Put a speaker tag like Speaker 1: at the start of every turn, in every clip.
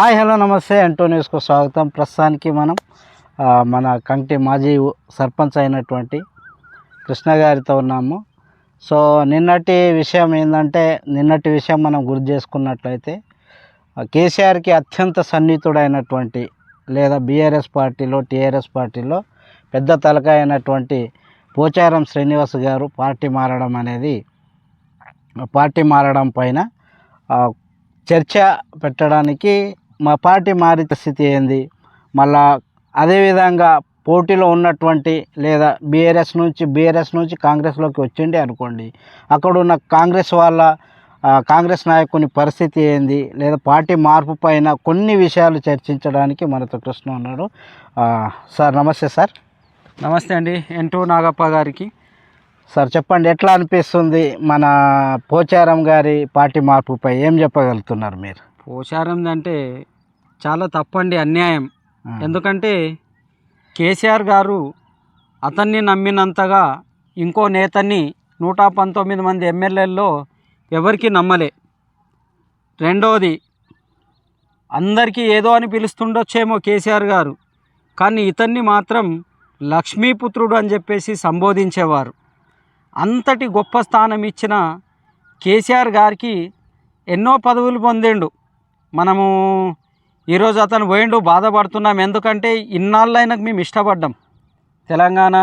Speaker 1: Hi hello నమస్తే. ఎంటో న్యూస్కు స్వాగతం. ప్రస్తుతానికి మనం మన కంటి మాజీ సర్పంచ్ అయినటువంటి కృష్ణ గారితో ఉన్నాము. సో నిన్నటి విషయం ఏంటంటే నిన్నటి విషయం మనం గుర్తు చేసుకున్నట్లయితే కేసీఆర్కి అత్యంత సన్నిహితుడైనటువంటి లేదా బీఆర్ఎస్ పార్టీలో టీఆర్ఎస్ పార్టీలో పెద్ద తలకాయ అయినటువంటి పోచారం శ్రీనివాస్ గారు పార్టీ మారడం అనేది పార్టీ మారడం పైన చర్చ పెట్టడానికి మా పార్టీ మారిన స్థితి ఏంది? మళ్ళా అదేవిధంగా పోటీలో ఉన్నటువంటి లేదా బీఆర్ఎస్ నుంచి బీఆర్ఎస్ నుంచి కాంగ్రెస్లోకి వచ్చిండి అనుకోండి అక్కడ ఉన్న కాంగ్రెస్ వాళ్ళ కాంగ్రెస్ నాయకుని పరిస్థితి ఏంది? లేదా పార్టీ మార్పు పైన కొన్ని విషయాలు చర్చించడానికి మనతో కృష్ణ ఉన్నాడు. సార్ నమస్తే సార్.
Speaker 2: నమస్తే అండి. ఎంటూ నాగప్ప గారికి.
Speaker 1: సార్ చెప్పండి ఎట్లా అనిపిస్తుంది మన పోచారం గారి పార్టీ మార్పుపై ఏం చెప్పగలుగుతున్నారు మీరు?
Speaker 2: పోచారం అంటే చాలా తప్పండి అన్యాయం. ఎందుకంటే కేసీఆర్ గారు అతన్ని నమ్మినంతగా ఇంకో నేతని నూట పంతొమ్మిది మంది ఎమ్మెల్యేల్లో ఎవరికి నమ్మలే. రెండోది అందరికీ ఏదో అని పిలుస్తుండొచ్చేమో కేసీఆర్ గారు. కానీ ఇతన్ని మాత్రం లక్ష్మీపుత్రుడు అని చెప్పేసి సంబోధించేవారు. అంతటి గొప్ప స్థానం ఇచ్చిన కేసీఆర్ గారికి ఎన్నో పదవులు పొందిండు. మనము ఈరోజు అతను పోయిండు బాధపడుతున్నాం. ఎందుకంటే ఇన్నాళ్ళైనా మేము ఇష్టపడ్డాం. తెలంగాణ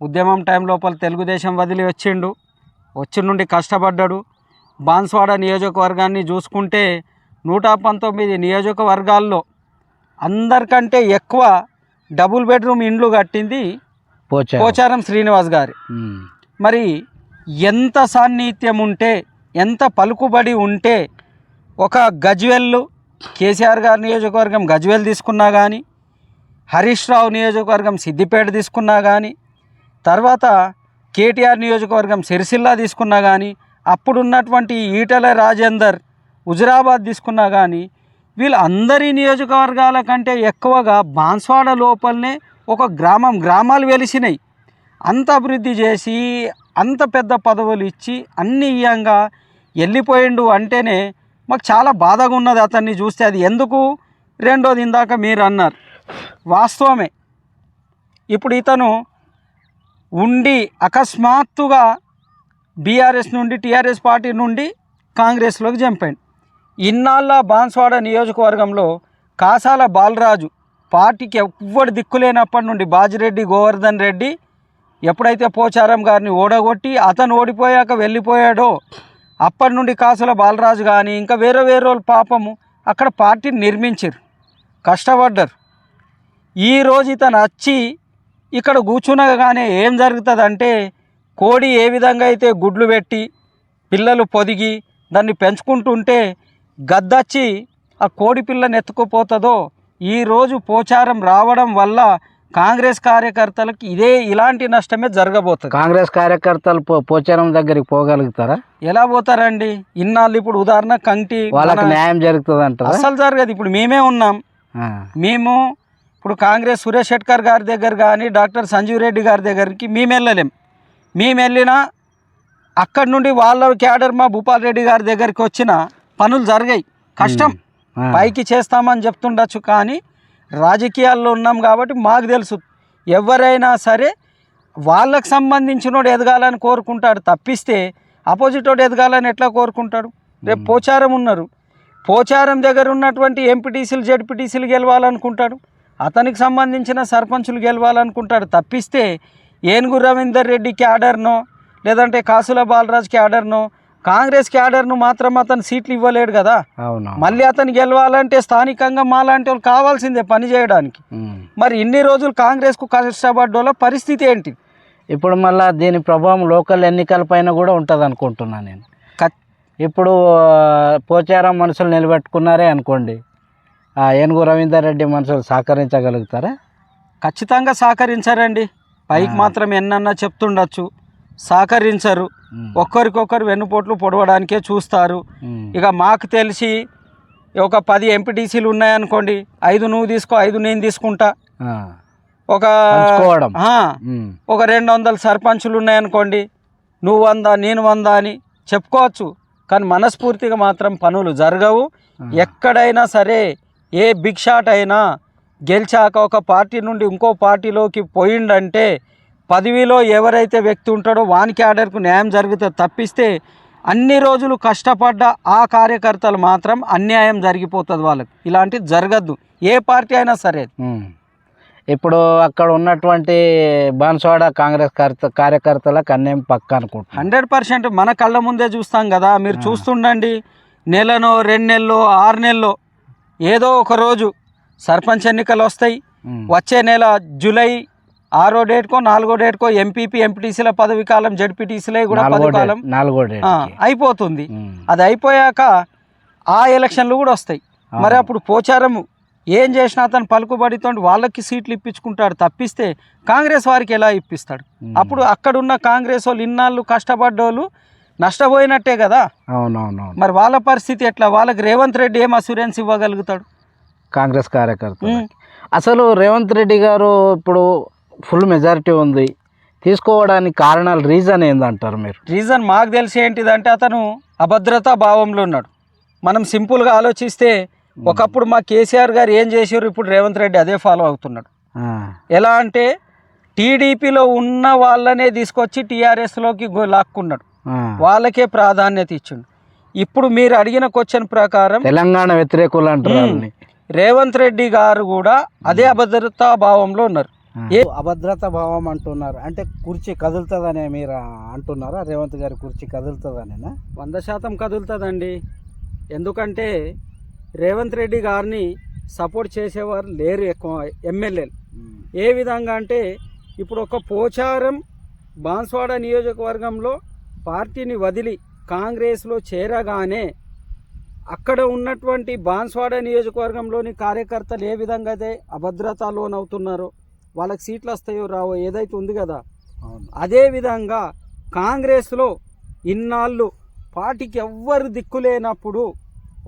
Speaker 2: ఉద్యమం టైం లోపల తెలుగుదేశం వదిలి వచ్చిండు. వచ్చి నుండి కష్టపడ్డాడు. బాన్స్వాడ నియోజకవర్గాన్ని చూసుకుంటే నూట పంతొమ్మిది నియోజకవర్గాల్లో అందరికంటే ఎక్కువ డబుల్ బెడ్రూమ్ ఇండ్లు కట్టింది
Speaker 1: పోచారం.
Speaker 2: శ్రీనివాస్ గారి. మరి ఎంత సాన్నిహిత్యం ఉంటే ఎంత పలుకుబడి ఉంటే ఒక గజ్వెల్లు కేసీఆర్ గారి నియోజకవర్గం గజ్వెల్ తీసుకున్నా కానీ హరీష్ రావు నియోజకవర్గం సిద్దిపేట తీసుకున్నా కానీ తర్వాత కేటీఆర్ నియోజకవర్గం సిరిసిల్ల తీసుకున్నా కానీ అప్పుడున్నటువంటి ఈటల రాజేందర్ హుజురాబాద్ తీసుకున్నా కానీ వీళ్ళందరి నియోజకవర్గాల కంటే ఎక్కువగా బాన్స్వాడ లోపలనే ఒక గ్రామం గ్రామాలు వెలిసినాయి. అంత అభివృద్ధి చేసి అంత పెద్ద పదవులు ఇచ్చి అన్ని ఇయ్యంగా వెళ్ళిపోయిండు అంటేనే మాకు చాలా బాధగా ఉన్నది అతన్ని చూస్తే. అది ఎందుకు? రెండోది ఇందాక మీరు అన్నారు. వాస్తవమే. ఇప్పుడు ఇతను ఉండి అకస్మాత్తుగా బీఆర్ఎస్ నుండి టీఆర్ఎస్ పార్టీ నుండి కాంగ్రెస్లోకి చంపాడు. ఇన్నాళ్ళ బాన్స్వాడ నియోజకవర్గంలో కాసాల బాలరాజు పార్టీకి ఎవ్వడు దిక్కులేనప్పటి నుండి బాజిరెడ్డి గోవర్ధన్ రెడ్డి ఎప్పుడైతే పోచారం గారిని ఓడగొట్టి అతను ఓడిపోయాక వెళ్ళిపోయాడో అప్పటి నుండి కాసుల బాలరాజు కానీ ఇంకా వేరే వేరే వాళ్ళు పాపము అక్కడ పార్టీని నిర్మించారు కష్టపడ్డారు. ఈరోజు ఇతను వచ్చి ఇక్కడ కూర్చునగానే ఏం జరుగుతుందంటే కోడి ఏ విధంగా అయితే గుడ్లు పెట్టి పిల్లలు పొదిగి దాన్ని పెంచుకుంటుంటే గద్దచ్చి ఆ కోడి పిల్లని ఎత్తుకుపోతుందో ఈరోజు పోచారం రావడం వల్ల కాంగ్రెస్ కార్యకర్తలకు ఇదే ఇలాంటి నష్టమే జరగబోతుంది.
Speaker 1: కాంగ్రెస్ కార్యకర్తలు పోచారం దగ్గరికి పోగలుగుతారా?
Speaker 2: ఎలా పోతారండి? ఇన్నాళ్ళు ఇప్పుడు ఉదాహరణ కంటి
Speaker 1: వాళ్ళకి న్యాయం జరుగుతుంది అంటారా
Speaker 2: అస్సలు జరగదు. ఇప్పుడు మేమే ఉన్నాం. మేము ఇప్పుడు కాంగ్రెస్ సురేష్ షెట్కర్ గారి దగ్గర కానీ డాక్టర్ సంజీవ్ రెడ్డి గారి దగ్గరికి మేము వెళ్ళలేం. మేము వెళ్ళినా అక్కడి నుండి వాళ్ళ క్యాడర్ మా భూపాల్ రెడ్డి గారి దగ్గరికి వచ్చిన పనులు జరిగాయి. కష్టం. పైకి చేస్తామని చెప్తుండొచ్చు కానీ రాజకీయాల్లో ఉన్నాం కాబట్టి మాకు తెలుసు. ఎవరైనా సరే వాళ్ళకి సంబంధించినోడు ఎదగాలని కోరుకుంటాడు. తప్పిస్తే అపోజిట్ వాడు ఎదగాలని ఎట్లా కోరుకుంటాడు? రేపు పోచారం ఉన్నారు. పోచారం దగ్గర ఉన్నటువంటి ఎంపీటీసీలు జడ్పీటీసీలు గెలవాలనుకుంటాడు. అతనికి సంబంధించిన సర్పంచులు గెలవాలనుకుంటాడు. తప్పిస్తే ఏనుగు రవీందర్ రెడ్డి క్యాడర్నో లేదంటే కాసుల బాలరాజ్ క్యాడర్నో కాంగ్రెస్ క్యాడర్ను మాత్రం అతను సీట్లు ఇవ్వలేడు కదా.
Speaker 1: అవును
Speaker 2: మళ్ళీ అతను గెలవాలంటే స్థానికంగా మాలాంటి వాళ్ళు కావాల్సిందే పని చేయడానికి. మరి ఇన్ని రోజులు కాంగ్రెస్కు కష్టపడ్డోళ్ళ పరిస్థితి ఏంటి?
Speaker 1: ఇప్పుడు మళ్ళా దీని ప్రభావం లోకల్ ఎన్నికల పైన కూడా ఉంటుంది అనుకుంటున్నా నేను. ఇప్పుడు పోచారం మనుషులు నిలబెట్టుకున్నారే అనుకోండి. ఆ ఏనుగు రవీందర్ రెడ్డి మనుషులు సహకరించగలుగుతారా?
Speaker 2: ఖచ్చితంగా సహకరించరండి. పైకి మాత్రం ఎన్నన్నా చెప్తుండొచ్చు. సహకరించరు. ఒక్కరికొకరు వెన్నుపోట్లు పొడవడానికే చూస్తారు. ఇక మాకు తెలిసి ఒక పది ఎంపీటీసీలు ఉన్నాయనుకోండి ఐదు నువ్వు తీసుకో ఐదు నేను తీసుకుంటా. ఒక. ఒక రెండు వందల సర్పంచులు ఉన్నాయనుకోండి నువ్వు వందా నేను వందా అని చెప్పుకోవచ్చు కానీ మనస్ఫూర్తిగా మాత్రం పనులు జరగవు ఎక్కడైనా సరే ఏ బిగ్ షాట్ అయినా గెలిచాక ఒక పార్టీ నుండి ఇంకో పార్టీలోకి పోయిండంటే పదవిలో ఎవరైతే వ్యక్తి ఉంటాడో వానికి ఆర్డర్కు న్యాయం జరుగుతుంది తప్పిస్తే అన్ని రోజులు కష్టపడ్డ ఆ కార్యకర్తలు మాత్రం అన్యాయం జరిగిపోతుంది వాళ్ళకి. ఇలాంటిది జరగద్దు. ఏ పార్టీ అయినా సరే.
Speaker 1: ఇప్పుడు అక్కడ ఉన్నటువంటి బాన్స్వాడ కాంగ్రెస్ కార్త- కార్యకర్తలకు అన్యాయం పక్క అనుకుంటున్నాను
Speaker 2: హండ్రెడ్ పర్సెంట్ మన కళ్ళ ముందే చూస్తాం కదా. మీరు. చూస్తుండండి. నెలనో రెండు నెలలో ఆరు నెలలో ఏదో ఒక రోజు సర్పంచ్ ఎన్నికలు వస్తాయి. వచ్చే నెల జూలై ఆరో డేట్కో నాలుగో డేట్కో ఎంపీపీ ఎంపీటీసీల పదవి కాలం జడ్పీటీసీలే కూడా పదవి కాలం
Speaker 1: నాలుగో
Speaker 2: అయిపోతుంది. అది అయిపోయాక ఆ ఎలక్షన్లు కూడా వస్తాయి. మరి. అప్పుడు పోచారము ఏం చేసినా అతను పలుకుబడితో వాళ్ళకి సీట్లు ఇప్పించుకుంటాడు తప్పిస్తే కాంగ్రెస్ వారికి ఎలా ఇప్పిస్తాడు. అప్పుడు అక్కడున్న కాంగ్రెస్ వాళ్ళు ఇన్నాళ్ళు కష్టపడ్డోళ్ళు నష్టపోయినట్టే కదా?
Speaker 1: అవునవునవును.
Speaker 2: మరి వాళ్ళ పరిస్థితి ఎట్లా? వాళ్ళకి రేవంత్ రెడ్డి ఏం అసూరెన్స్ ఇవ్వగలుగుతాడు?
Speaker 1: కాంగ్రెస్ కార్యకర్త. అసలు రేవంత్ రెడ్డి గారు ఇప్పుడు ఫుల్ మెజారిటీ ఉంది. తీసుకోవడానికి కారణాలు రీజన్ ఏందంటారు మీరు?
Speaker 2: రీజన్ మాకు తెలిసి ఏంటిదంటే అతను అభద్రతా భావంలో ఉన్నాడు. మనం సింపుల్గా ఆలోచిస్తే ఒకప్పుడు మా కేసీఆర్ గారు ఏం చేసారు ఇప్పుడు రేవంత్ రెడ్డి అదే ఫాలో అవుతున్నాడు. ఎలా అంటే టీడీపీలో ఉన్న వాళ్ళనే తీసుకొచ్చి టీఆర్ఎస్లోకి లాక్కున్నాడు. వాళ్ళకే ప్రాధాన్యత ఇచ్చిండు. ఇప్పుడు మీరు అడిగిన క్వశ్చన్ ప్రకారం
Speaker 1: తెలంగాణ వ్యతిరేకులు అంటారు.
Speaker 2: రేవంత్ రెడ్డి గారు కూడా అదే అభద్రతా భావంలో ఉన్నారు. ఏ-
Speaker 1: అభద్రత భావం అంటున్నారు? అంటే కుర్చీ కదులుతుందనే మీరు అంటున్నారా? రేవంత్ గారి కుర్చీ కదులుతుందనేనా?
Speaker 2: వంద శాతం కదులుతుందండి. ఎందుకంటే రేవంత్ రెడ్డి గారిని సపోర్ట్ చేసేవారు లేరు ఎక్కువ ఎమ్మెల్యేలు. ఏ విధంగా అంటే ఇప్పుడు ఒక పోచారం బాన్స్వాడ నియోజకవర్గంలో పార్టీని వదిలి కాంగ్రెస్లో చేరగానే అక్కడ ఉన్నటువంటి బాన్స్వాడ నియోజకవర్గంలోని కార్యకర్తలు ఏ విధంగా అయితే అభద్రత లోనవుతున్నారో వాళ్ళకి సీట్లు వస్తాయో రావో ఏదైతే ఉంది కదా అదేవిధంగా కాంగ్రెస్లో ఇన్నాళ్ళు పార్టీకి ఎవ్వరు దిక్కులేనప్పుడు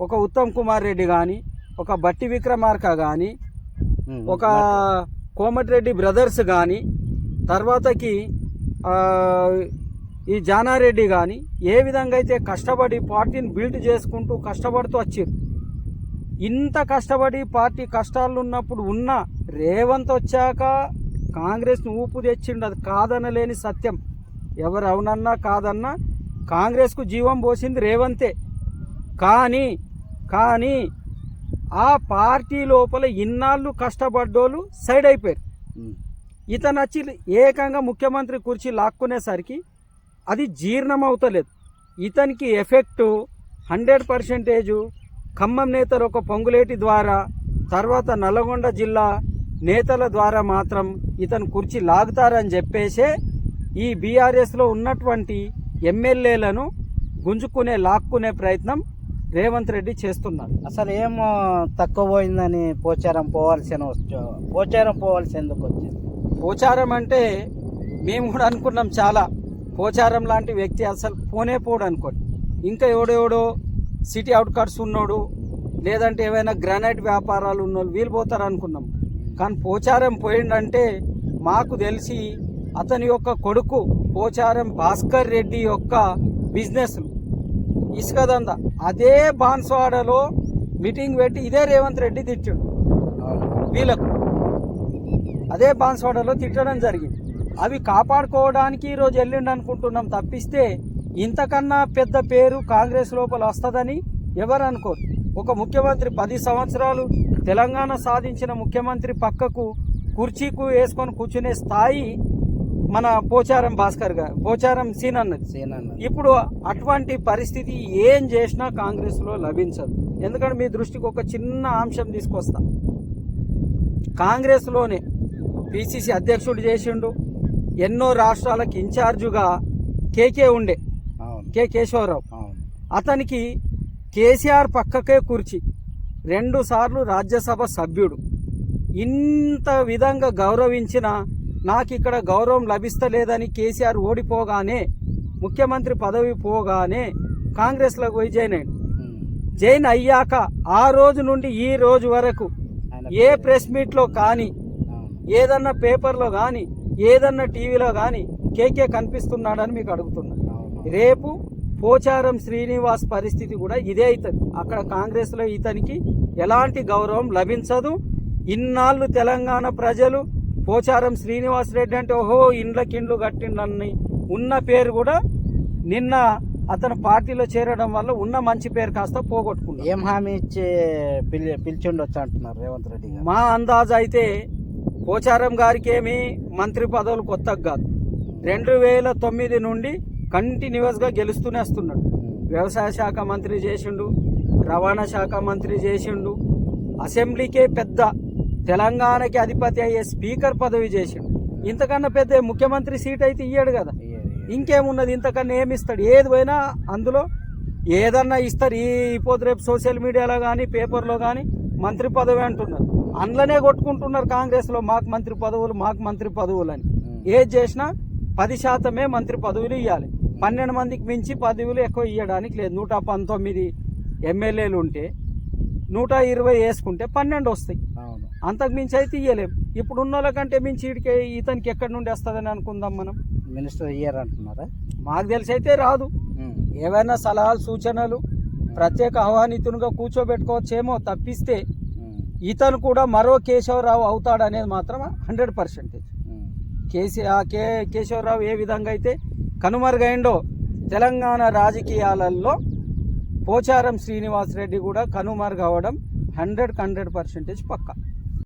Speaker 2: ఒక ఉత్తమ్ కుమార్ రెడ్డి కానీ ఒక బట్టి విక్రమార్క కానీ. ఒక కోమటిరెడ్డి బ్రదర్స్ కానీ తర్వాతకి ఈ జానారెడ్డి కానీ ఏ విధంగా అయితే కష్టపడి పార్టీని బిల్డ్ చేసుకుంటూ కష్టపడుతూ వచ్చారు ఇంత కష్టపడి పార్టీ కష్టాలు ఉన్నప్పుడు ఉన్న రేవంత్ వచ్చాక కాంగ్రెస్ను ఊపు తెచ్చిండు. అది కాదనలేని సత్యం. ఎవరు అవునన్నా కాదన్నా కాంగ్రెస్కు జీవం పోసింది రేవంతే. కానీ కానీ ఆ పార్టీ లోపల ఇన్నాళ్ళు కష్టపడ్డోళ్ళు సైడ్ అయిపోయారు. ఇతను వచ్చి ఏకంగా ముఖ్యమంత్రి కుర్చీ లాక్కునేసరికి అది జీర్ణం అవుతలేదు ఇతనికి ఎఫెక్టు హండ్రెడ్ పర్సెంటేజు ఖమ్మం నేతలు ఒక పొంగులేటి ద్వారా తర్వాత నల్లగొండ జిల్లా నేతల ద్వారా మాత్రం ఇతను కుర్చీ లాగుతారని చెప్పేసే ఈ బీఆర్ఎస్లో ఉన్నటువంటి ఎమ్మెల్యేలను గుంజుకునే లాక్కునే ప్రయత్నం రేవంత్ రెడ్డి చేస్తున్నారు
Speaker 1: అసలు ఏం తక్కువ పోయిందని పోచారం పోవాల్సిన వచ్చు పోచారం పోవాల్సి ఎందుకు వచ్చింది?
Speaker 2: పోచారం అంటే మేము కూడా అనుకున్నాం చాలా. పోచారం లాంటి వ్యక్తి అసలు పోనే పోడు అనుకోండి. ఇంకా ఎవడెవడో సిటీ అవుట్కట్స్ ఉన్నాడు లేదంటే ఏవైనా గ్రానైట్ వ్యాపారాలు ఉన్నోళ్ళు వీళ్ళు పోతారు అనుకున్నాం. కానీ పోచారం పోయిండంటే మాకు తెలిసి అతని యొక్క కొడుకు పోచారం భాస్కర్ రెడ్డి యొక్క బిజినెస్ ఇసుకదంద అదే బాన్స్వాడలో మీటింగ్ పెట్టి ఇదే రేవంత్ రెడ్డి తిట్టాడు. వీళ్ళకు. అదే బాన్స్వాడలో తిట్టడం జరిగింది. అవి కాపాడుకోవడానికి ఈరోజు వెళ్ళిండు అనుకుంటున్నాం తప్పిస్తే ఇంతకన్నా పెద్ద పేరు కాంగ్రెస్ లోపల వస్తుందని ఎవరు అనుకోరు. ఒక ముఖ్యమంత్రి పది సంవత్సరాలు తెలంగాణ సాధించిన ముఖ్యమంత్రి పక్కకు కుర్చీకు వేసుకొని కూర్చునే స్థాయి మన పోచారం భాస్కర్ గారు పోచారం సీన్ అన్నది
Speaker 1: సీనన్న.
Speaker 2: ఇప్పుడు అటువంటి పరిస్థితి ఏం చేసినా కాంగ్రెస్లో లభించదు. ఎందుకంటే మీ దృష్టికి ఒక చిన్న అంశం తీసుకొస్తా. కాంగ్రెస్లోనే పిసిసి అధ్యక్షుడు చేసిండు ఎన్నో రాష్ట్రాలకు ఇన్ఛార్జుగా కేకే ఉండే. కె కేశవరావు అతనికి కేసీఆర్ పక్కకే కూర్చి రెండు సార్లు రాజ్యసభ సభ్యుడు ఇంత విధంగా గౌరవించిన నాకు ఇక్కడ గౌరవం లభిస్తలేదని కేసీఆర్ ఓడిపోగానే ముఖ్యమంత్రి పదవి పోగానే కాంగ్రెస్లోకి పోయి జాయిన్ అయ్యాడు. జైన్ అయ్యాక ఆ రోజు నుండి ఈ రోజు వరకు ఏ ప్రెస్ మీట్లో కానీ. ఏదన్నా పేపర్లో కానీ ఏదన్నా టీవీలో కానీ కేకే కనిపిస్తున్నాడని మీకు అడుగుతున్నా. రేపు పోచారం శ్రీనివాస్ పరిస్థితి కూడా ఇదే అవుతుంది. అక్కడ కాంగ్రెస్లో ఇతనికి ఎలాంటి గౌరవం లభించదు. ఇన్నాళ్ళు తెలంగాణ ప్రజలు పోచారం శ్రీనివాసరెడ్డి అంటే ఓహో ఇండ్లకిండ్లు కట్టిండని ఉన్న పేరు కూడా నిన్న అతను పార్టీలో చేరడం వల్ల ఉన్న మంచి పేరు కాస్త పోగొట్టుకున్నాడు.
Speaker 1: ఏం హామీ ఇచ్చి పిలి పిలిచిండొచ్చు అంటున్నారు రేవంత్ రెడ్డి
Speaker 2: మా అందాజు అయితే పోచారం గారికి ఏమి మంత్రి పదవులు కొత్తగా కాదు. రెండు వేల తొమ్మిది నుండి కంటిన్యూస్గా గెలుస్తూనే వస్తున్నాడు. వ్యవసాయ శాఖ మంత్రి చేసిండు రవాణా శాఖ మంత్రి చేసిండు అసెంబ్లీకే పెద్ద తెలంగాణకి అధిపతి అయ్యే స్పీకర్ పదవి చేసిండు. ఇంతకన్నా పెద్ద ముఖ్యమంత్రి సీట్ అయితే ఇయ్యాడు కదా. ఇంకేమున్నది? ఇంతకన్నా ఏమి ఇస్తాడు? ఏది పోయినా అందులో ఏదన్నా ఇస్తారు. ఈ పోతే రేపు సోషల్ మీడియాలో కానీ పేపర్లో కానీ మంత్రి పదవి అంటున్నారు. అందులోనే కొట్టుకుంటున్నారు కాంగ్రెస్లో. మాకు మంత్రి పదవులు మాకు మంత్రి పదవులు అని. ఏది చేసినా పది శాతమే మంత్రి పదవులు ఇవ్వాలి పన్నెండు మందికి మించి పదవులు ఎక్కువ ఇవ్వడానికి లేదు. నూట పంతొమ్మిది ఎమ్మెల్యేలు ఉంటే నూట ఇరవై వేసుకుంటే పన్నెండు వస్తాయి.
Speaker 1: అవును.
Speaker 2: అంతకు మించి అయితే ఇయ్యలేం ఇప్పుడు ఉన్న వాళ్ళకంటే మించి ఇడికే ఇతనికి ఎక్కడి నుండి వస్తుందని అనుకుందాం మనం.
Speaker 1: మినిస్టర్ ఇయ్యర్ అంటున్నారా
Speaker 2: మాకు తెలిసి అయితే రాదు. ఏవైనా సలహాలు సూచనలు ప్రత్యేక ఆహ్వానితునిగా కూర్చోబెట్టుకోవచ్చేమో తప్పిస్తే ఇతను కూడా మరో కేశవరావు అవుతాడనేది మాత్రం hundred percentage. KC K Keshava Rao ఏ విధంగా అయితే కనుమరుగైండో తెలంగాణ రాజకీయాలలో పోచారం శ్రీనివాసరెడ్డి కూడా కనుమరుగవడం హండ్రెడ్ హండ్రెడ్ పర్సెంటేజ్ పక్కా.